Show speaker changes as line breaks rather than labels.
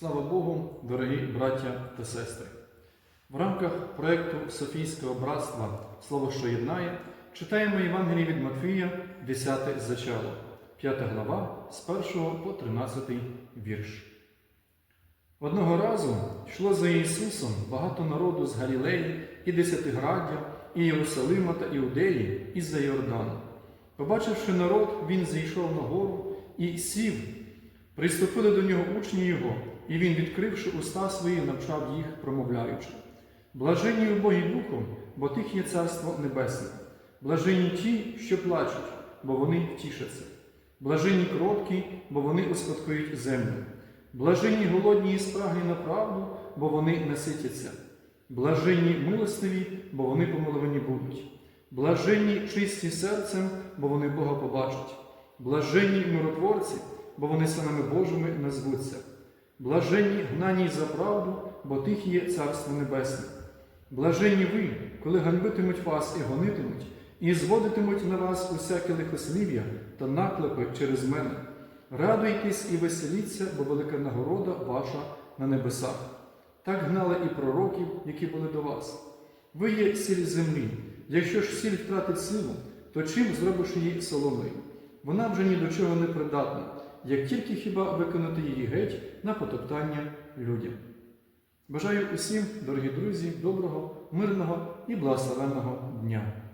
Слава Богу, дорогі браття та сестри! В рамках проєкту Софійського братства Слово, що єднає, читаємо Євангеліє від Матфія, 10 зачало, 5 глава з 1 по 13 вірш. Одного разу йшло за Ісусом багато народу з Галілеї і Десятиграддя, і Єрусалима та Іудеї, і за Йордану. Побачивши народ, він зійшов на гору і сів. Приступили до нього учні його, і він, відкривши уста свої, навчав їх, промовляючи. Блаженні убогі духом, бо тих є царство небесне. Блаженні ті, що плачуть, бо вони втішаться. Блаженні кроткі, бо вони успадкують землю. Блаженні голодні і спраглі на правду, бо вони наситяться. Блаженні милостиві, бо вони помиловані будуть. Блаженні чисті серцем, бо вони Бога побачать. Блаженні миротворці, бо вони синами Божими назвуться. Блаженні гнані за правду, бо тих є Царство Небесне. Блаженні ви, коли ганьбитимуть вас і гонитимуть, і зводитимуть на вас усяке лихослів'я та наклепи через мене. Радуйтесь і веселіться, бо велика нагорода ваша на небесах. Так гнали і пророків, які були до вас. Ви є сіль землі. Якщо ж сіль втратить силу, то чим зробиш її соломою? Вона вже ні до чого не придатна, як тільки хіба виконати її геть на потоптання людям. Бажаю усім, дорогі друзі, доброго, мирного і благословенного дня!